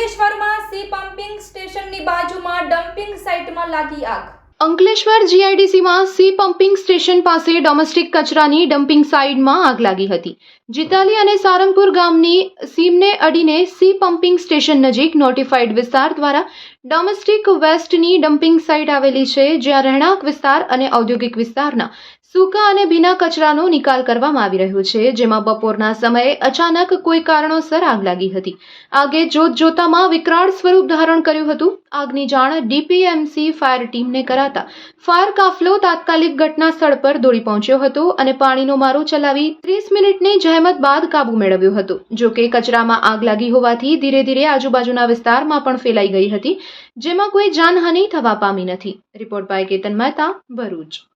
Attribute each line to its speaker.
Speaker 1: અંકલેશ્વરમાં C pumping સ્ટેશનની બાજુમાં ડમ્પિંગ સાઇટમાં લાગી આગ.
Speaker 2: અંકલેશ્વર જીઆઈડીસીમાં સી પમ્પિંગ સ્ટેશન પાસે ડોમેસ્ટિક કચરાની ડમ્પિંગ સાઇડમાં આગ લાગી હતી. જીતાલી અને સારંગપુર ગામની સીમને અડીને સી પમ્પિંગ સ્ટેશન નજીક નોટિફાઇડ વિસ્તાર દ્વારા ડોમેસ્ટિક વેસ્ટની ડમ્પિંગ સાઇટ આવેલી છે, જ્યાં રહેણાંક વિસ્તાર અને ઔદ્યોગિક વિસ્તારના સૂકા અને ભીના કચરાનો નિકાલ કરવામાં આવી રહ્યો છે, જેમાં બપોરના સમયે અચાનક કોઈ કારણોસર આગ લાગી હતી. આગે જોત જોતામાં વિકરાળ સ્વરૂપ ધારણ કર્યું હતું. આગની જાણ ડીપીએમસી ફાયર ટીમને કરાતા ફાયર કાફલો તાત્કાલિક ઘટના સ્થળ પર દોડી પહોંચ્યો હતો અને પાણીનો મારો ચલાવી ત્રીસ મિનિટની જહેમત બાદ કાબુ મેળવ્યો હતો. જો કે કચરામાં આગ લાગી હોવાથી ધીરે ધીરે આજુબાજુના વિસ્તારમાં પણ ફેલાઈ ગઈ હતી. જેમાં કોઈ જાનહાનિ થવા પામી નથી. Report by Ketan Mehta Bharuch.